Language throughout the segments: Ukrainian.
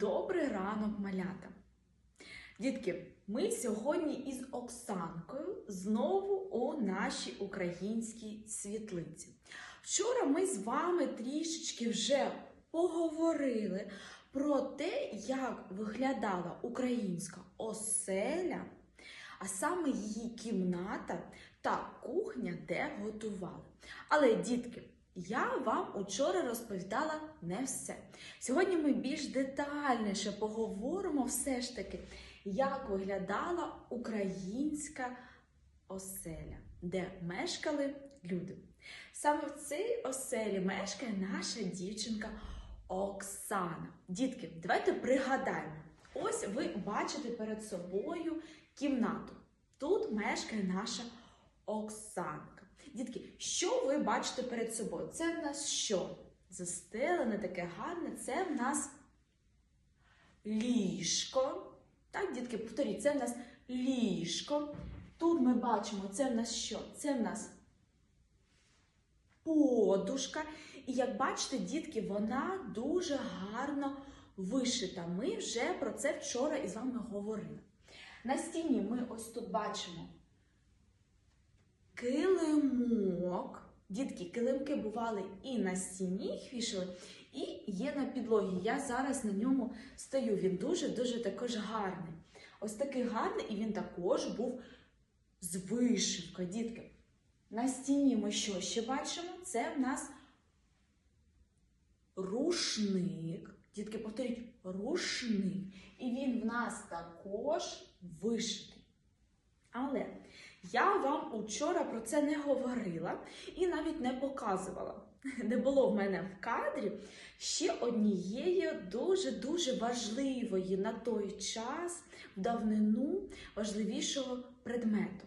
Добрий ранок, малята! Дітки, ми сьогодні із Оксанкою знову у нашій українській світлиці. Вчора ми з вами трішечки вже поговорили про те, як виглядала українська оселя, а саме її кімната та кухня, де готували. Але, дітки, я вам учора розповідала не все. Сьогодні ми більш детальніше поговоримо все ж таки, як виглядала українська оселя, де мешкали люди. Саме в цій оселі мешкає наша дівчинка Оксана. Дітки, давайте пригадаємо. Ось ви бачите перед собою кімнату. Тут мешкає наша Оксанка. Дітки, що ви бачите перед собою? Це в нас що? Застелене таке гарне, це в нас ліжко. Так, дітки, повторіть, це в нас ліжко. Тут ми бачимо, це в нас що? Це в нас подушка. І як бачите, дітки, вона дуже гарно вишита. Ми вже про це вчора із вами говорили. На стіні ми ось тут бачимо килимок. Дітки, килимки бували і на стіні їх вішали, і є на підлогі. Я зараз на ньому стою. Він дуже-дуже також гарний. Ось такий гарний, і він також був з вишивкою. Дітки, на стіні ми що ще бачимо? Це в нас рушник. Дітки, повторіть, рушник. І він в нас також вишитий. Але я вам учора про це не говорила і навіть не показувала. Не було в мене в кадрі ще однієї дуже-дуже важливої на той час, в давнину важливішого предмету.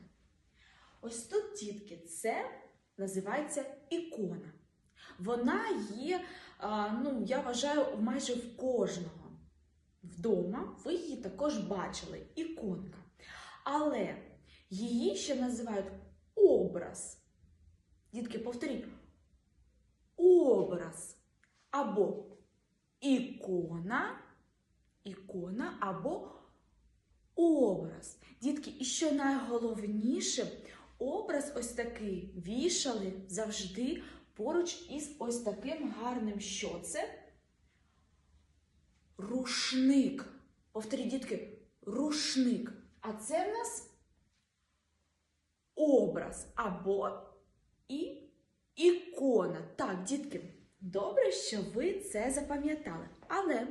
Ось тут, дітки, це називається ікона. Вона є, ну, я вважаю, майже в кожного вдома. Ви її також бачили, іконка. Але її ще називають образ. Дітки, повторіть, образ або ікона, ікона або образ. Дітки, і що найголовніше, образ ось такий вішали завжди поруч із ось таким гарним що це? Рушник. Повторіть, дітки, рушник. А це в нас образ або і ікона. Так, дітки, добре, що ви це запам'ятали. Але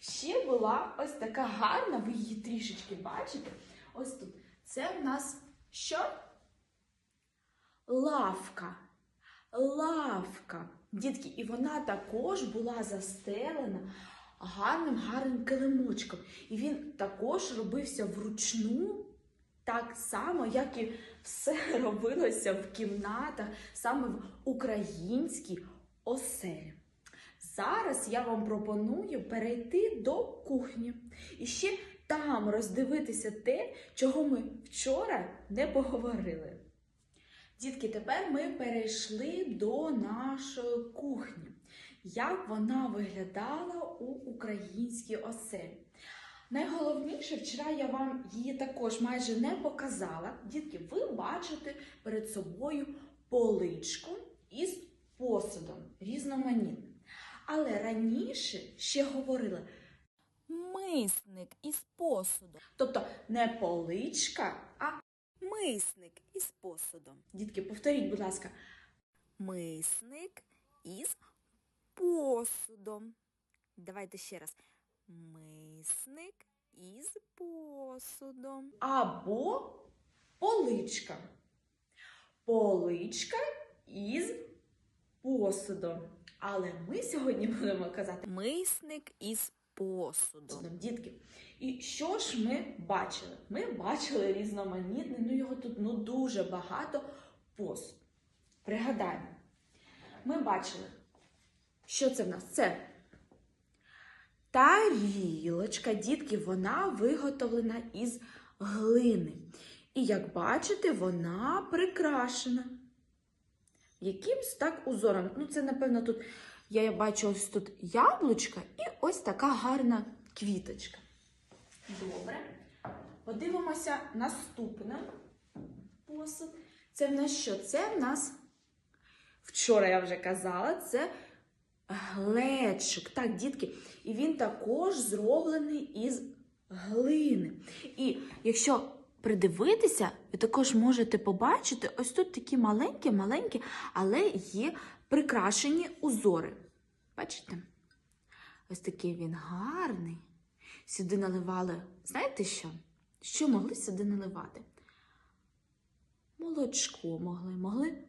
ще була ось така гарна, ви її трішечки бачите. Ось тут. Це в нас що? Лавка. Лавка. Дітки, і вона також була застелена гарним гарним килимочком. І він також робився вручну, так само, як і все робилося в кімнатах, саме в українській оселі. Зараз я вам пропоную перейти до кухні і ще там роздивитися те, чого ми вчора не поговорили. Дітки, тепер ми перейшли до нашої кухні. Як вона виглядала у українській оселі? Найголовніше, вчора я вам її також майже не показала. Дітки, ви бачите перед собою поличку із посудом різноманітним. Але раніше ще говорили, Мисник із посудом. тобто не поличка, а Мисник із посудом. дітки, повторіть, будь ласка, Мисник із посудом. Давайте ще раз. Мисник із посудом. або поличка. Поличка із посудом. Але ми сьогодні будемо казати Мисник із посудом. дітки. І що ж ми бачили? Ми бачили різноманітний, ну його тут ну дуже багато посуд. Пригадаємо, ми бачили, що це в нас? Це тарілочка, дітки, вона виготовлена із глини. І як бачите, вона прикрашена. Якимсь так узором. Ну, це, напевно, тут я бачу ось тут яблучка і ось така гарна квіточка. Добре. Подивимося наступне посуд. Це в нас що? Це в нас, вчора я вже казала, це глечик. Так, дітки. І він також зроблений із глини. І якщо придивитися, ви також можете побачити ось тут такі маленькі-маленькі, але є прикрашені узори. Бачите? Ось такий він гарний. Сюди наливали, знаєте що? Що могли сюди наливати? Молочко могли, могли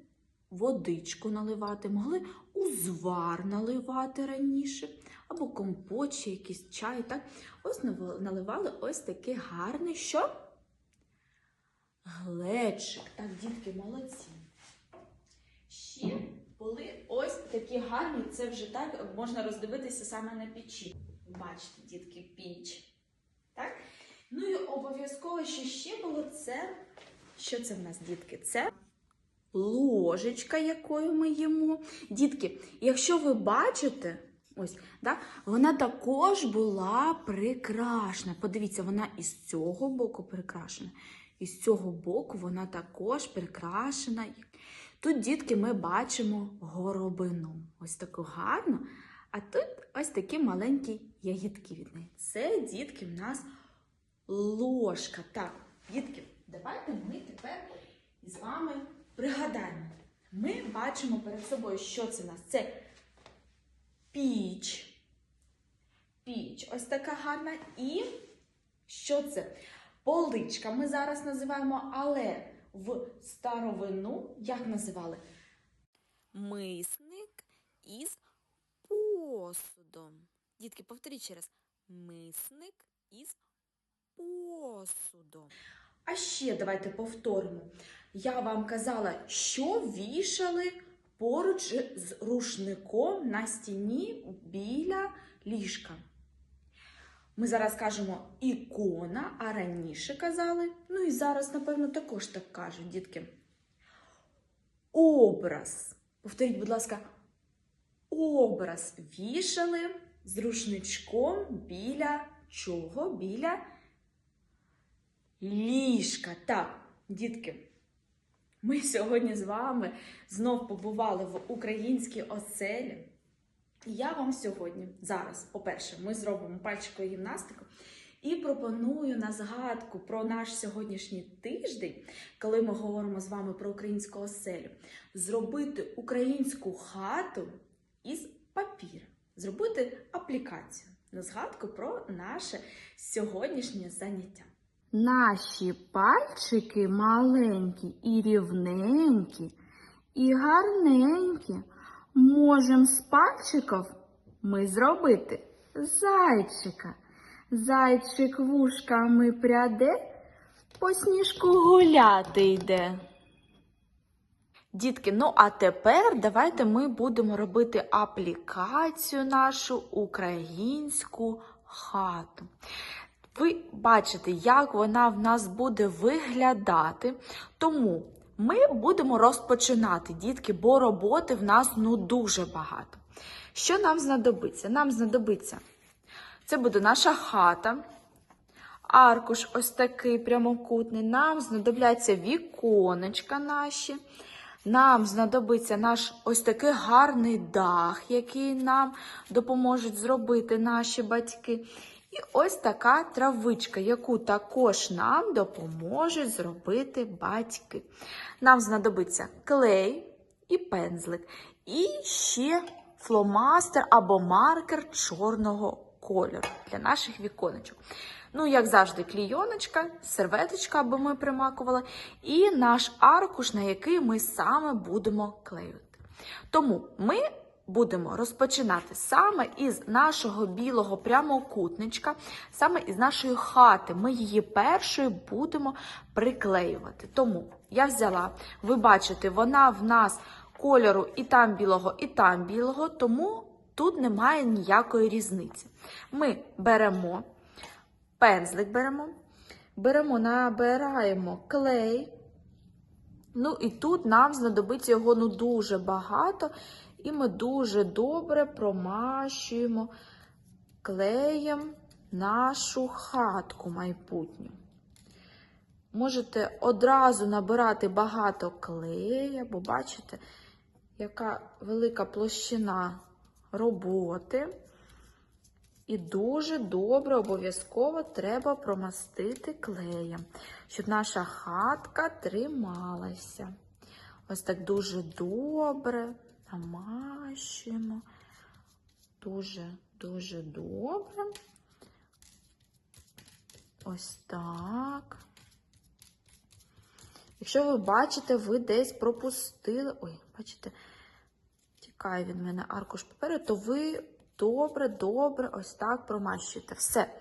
водичку наливати, могли узвар наливати раніше, або компот, чи якийсь чай. Так? Ось наливали ось такий гарний що? Глечик. Так, дітки, молодці. Ще були ось такі гарні, це вже так можна роздивитися саме на печі. Бачите, дітки, піч. Так? Ну і обов'язково, що ще було це. Що це в нас, дітки? Це ложечка, якою ми їмо. Дітки, якщо ви бачите, ось, да, вона також була прикрашена. Подивіться, вона із цього боку прикрашена. І з цього боку вона також прикрашена. Тут, дітки, ми бачимо горобину. Ось таку гарну. А тут ось такі маленькі ягідки від неї. Це, дітки, в нас ложка. Так, дітки, давайте ми тепер з вами пригадаємо. Ми бачимо перед собою, що це в нас? Це піч. Піч. Ось така гарна. І що це? Поличка ми зараз називаємо, але в старовину як називали? Мисник із посудом. Дітки, повторіть ще раз. Мисник із посудом. А ще давайте повторимо. Я вам казала, що вішали поруч з рушником на стіні біля ліжка. Ми зараз кажемо ікона, а раніше казали, ну і зараз, напевно, також так кажуть, дітки. Образ. Повторіть, будь ласка, образ вішали з рушничком біля чого? Біля ліжка. Так, дітки, ми сьогодні з вами знов побували в українській оселі. І Я вам сьогодні, зараз, по-перше, ми зробимо пальчикову гімнастику і пропоную на згадку про наш сьогоднішній тиждень, коли ми говоримо з вами про українську оселю, зробити українську хату із папіру, зробити аплікацію на згадку про наше сьогоднішнє заняття. Наші пальчики маленькі і рівненькі, і гарненькі. Можем з пальчиків ми зробити зайчика. Зайчик вушками пряде, по сніжку гуляти йде. Дітки, ну а тепер давайте ми будемо робити аплікацію нашу українську хату. Ви бачите, як вона в нас буде виглядати. Тому ми будемо розпочинати, дітки, бо роботи в нас ну дуже багато. Що нам знадобиться? Нам знадобиться це буде наша хата. Аркуш ось такий прямокутний. Нам знадобляться віконечка наші. Нам знадобиться наш ось такий гарний дах, який нам допоможуть зробити наші батьки. І ось така травичка, яку також нам допоможуть зробити батьки. Нам знадобиться клей і пензлик, і ще фломастер або маркер чорного кольору для наших віконечок. Ну, як завжди, клійоночка, серветочка, аби ми примакували, і наш аркуш, на який ми саме будемо клеювати. Тому ми будемо розпочинати саме із нашого білого прямокутничка, саме із нашої хати. Ми її першою будемо приклеювати. Тому я взяла, ви бачите, вона в нас кольору і там білого, і там білого, тому тут немає ніякої різниці. Ми беремо пензлик беремо, беремо, набираємо клей. Ну і тут нам знадобиться його ну, дуже багато, і ми дуже добре промащуємо клеєм нашу хатку майбутню. Можете одразу набирати багато клея, бо бачите, яка велика площина роботи. І дуже добре обов'язково треба промастити клеєм, щоб наша хатка трималася. Ось так дуже добре намащуємо. Дуже, дуже добре. Ось так. Якщо ви бачите, ви десь пропустили. Ой, бачите, тікає від мене аркуш паперу, то ви добре, добре ось так промащуєте. Все.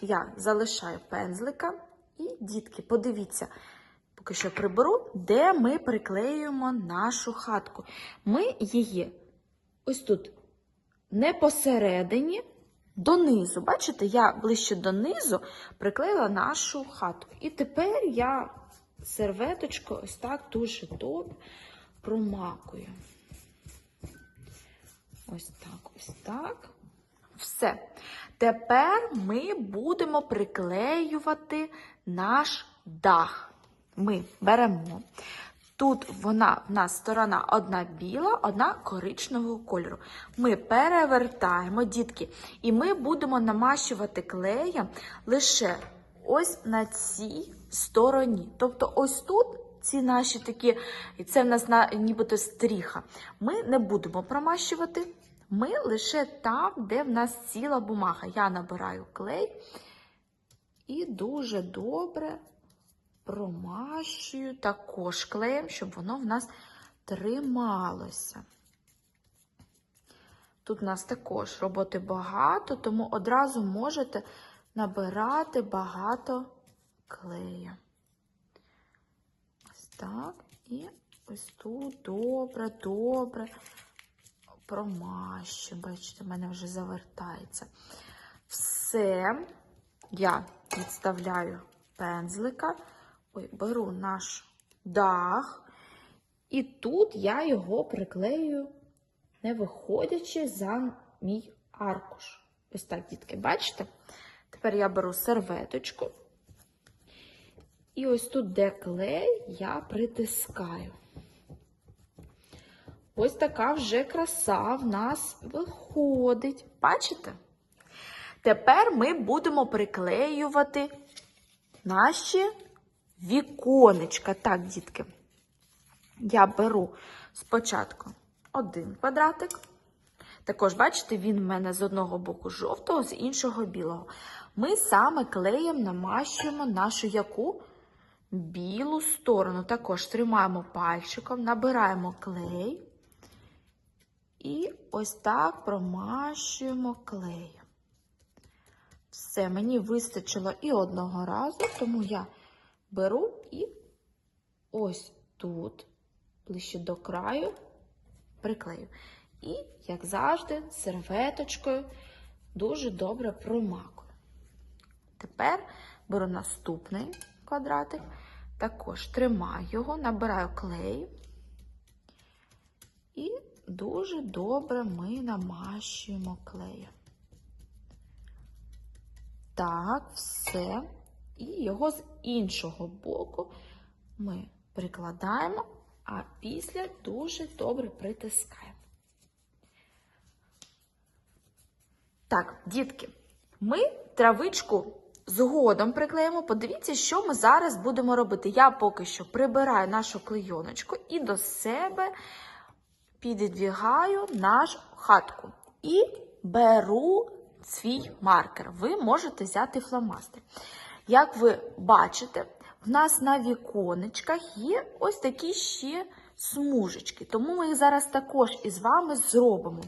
Я залишаю пензлика. І, дітки, подивіться, поки що приберу, де ми приклеюємо нашу хатку. Ми її ось тут не посередині, донизу. Бачите, я ближче донизу приклеїла нашу хатку. І тепер я серветочкою ось так дуже добре промакую. Ось так, ось так. Все. Тепер ми будемо приклеювати наш дах. Ми беремо. Тут вона в нас сторона одна біла, одна коричневого кольору. Ми перевертаємо, дітки, і ми будемо намащувати клеєм лише ось на цій стороні. Тобто, ось тут ці наші такі, і це в нас на, нібито стріха. Ми не будемо промащувати. Ми лише там, де в нас ціла бумага. Я набираю клей і дуже добре промащую також клеєм, щоб воно в нас трималося. Тут у нас також роботи багато, тому одразу можете набирати багато клею. Ось так. І ось тут добре, добре промащу. Бачите, в мене вже завертається. Все, я відставляю пензлика, ой, беру наш дах, і тут я його приклею, не виходячи за мій аркуш. Ось так, дітки, бачите? Тепер я беру серветочку. І ось тут, де клей, я притискаю. Ось така вже краса в нас виходить. Бачите? Тепер ми будемо приклеювати наші віконечка. Так, дітки, я беру спочатку один квадратик. Також, бачите, він в мене з одного боку жовтого, з іншого білого. Ми саме клеєм намащуємо нашу яку білу сторону. Також тримаємо пальчиком, набираємо клей. І ось так промащуємо клеєм. Все, мені вистачило і одного разу, тому я беру і ось тут, ближче до краю, приклею. І, як завжди, серветочкою дуже добре промакую. Тепер беру наступний квадратик, також тримаю його, набираю клей. І дуже добре ми намащуємо клеєм. Так, все. І його з іншого боку ми прикладаємо, а після дуже добре притискаємо. Так, дітки, ми травичку згодом приклеїмо. Подивіться, що ми зараз будемо робити. Я поки що прибираю нашу клейоночку і до себе підвігаю нашу хатку. І беру свій маркер. Ви можете взяти фломастер. Як ви бачите, в нас на віконечках є ось такі ще смужечки. Тому ми їх зараз також із вами зробимо.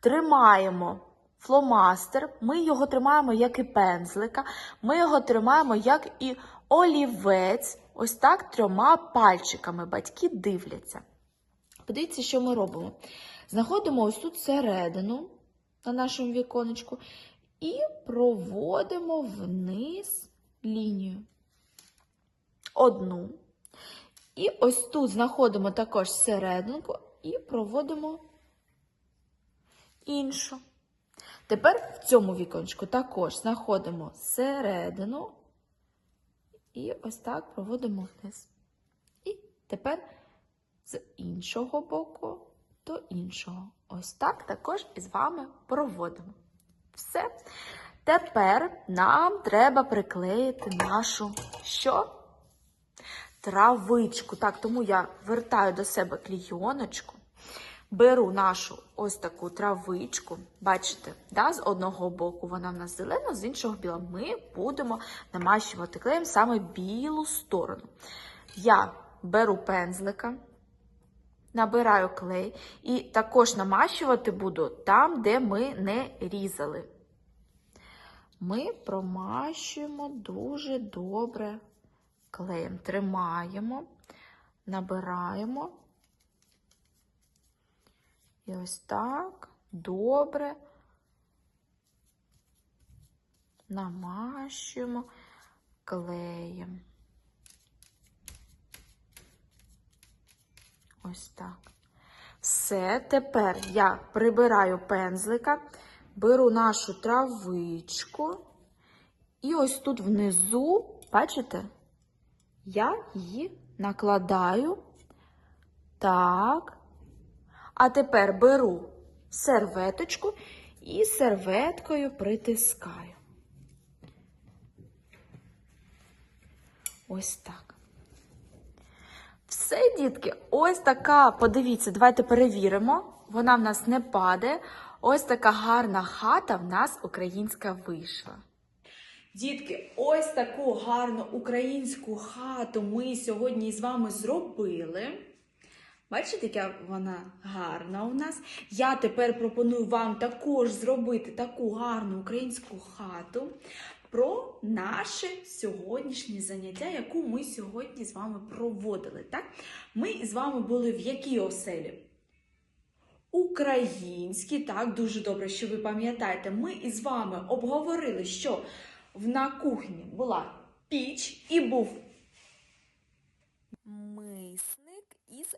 Тримаємо фломастер, ми його тримаємо як і пензлика, ми його тримаємо як і олівець, ось так трьома пальчиками. Батьки дивляться. Подивіться, що ми робимо. Знаходимо ось тут середину на нашому віконечку і проводимо вниз лінію. Одну. І ось тут знаходимо також серединку і проводимо іншу. Тепер в цьому віконечку також знаходимо середину і ось так проводимо вниз. І тепер з іншого боку до іншого. Ось так також із вами проводимо. Все. Тепер нам треба приклеїти нашу що? Травичку. Так, тому я вертаю до себе клійоночку, беру нашу ось таку травичку. Бачите, да, з одного боку вона в нас зелена, з іншого біла. Ми будемо намащувати клеєм саме білу сторону. Я беру пензлика, набираю клей і також намащувати буду там, де ми не різали. Ми промащуємо дуже добре клеєм. Тримаємо, набираємо. І ось так добре намащуємо клеєм. Ось так. Все, тепер я прибираю пензлика, беру нашу травичку, і ось тут внизу, бачите, я її накладаю. Так. А тепер беру серветочку і серветкою притискаю. Ось так. Все, дітки, ось така, подивіться, давайте перевіримо. Вона в нас не падає. Ось така гарна хата в нас українська вийшла. Дітки, ось таку гарну українську хату ми сьогодні з вами зробили. Бачите, яка вона гарна у нас. Я тепер пропоную вам також зробити таку гарну українську хату про наше сьогоднішнє заняття, яку ми сьогодні з вами проводили. Так? Ми з вами були в якій оселі? Українські, так, дуже добре, що ви пам'ятаєте. Ми із вами обговорили, що в- на кухні була піч і був Мисник із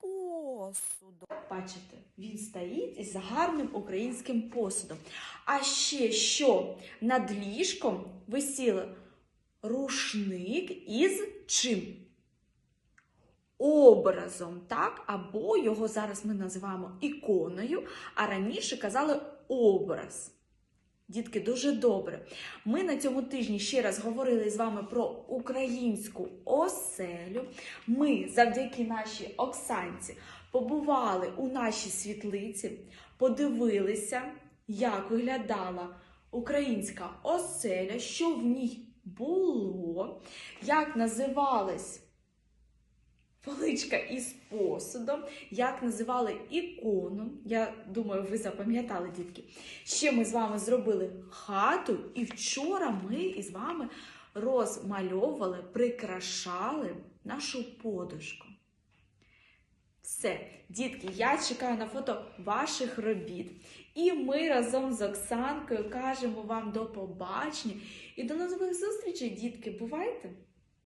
посудом. Бачите, він стоїть із гарним українським посудом. А ще що над ліжком висів рушник із чим? Образом, так? Або його зараз ми називаємо іконою, а раніше казали образ. Дітки, дуже добре. Ми на цьому тижні ще раз говорили з вами про українську оселю. Ми завдяки нашій Оксанці побували у нашій світлиці, подивилися, як виглядала українська оселя, що в ній було, як називалась поличка із посудом, як називали ікону. Я думаю, ви запам'ятали, дітки. Ще ми з вами зробили хату, і вчора ми із вами розмальовували, прикрашали нашу подушку. Все, дітки, я чекаю на фото ваших робіт. І ми разом з Оксанкою кажемо вам до побачення і до нових зустрічей, дітки. Бувайте!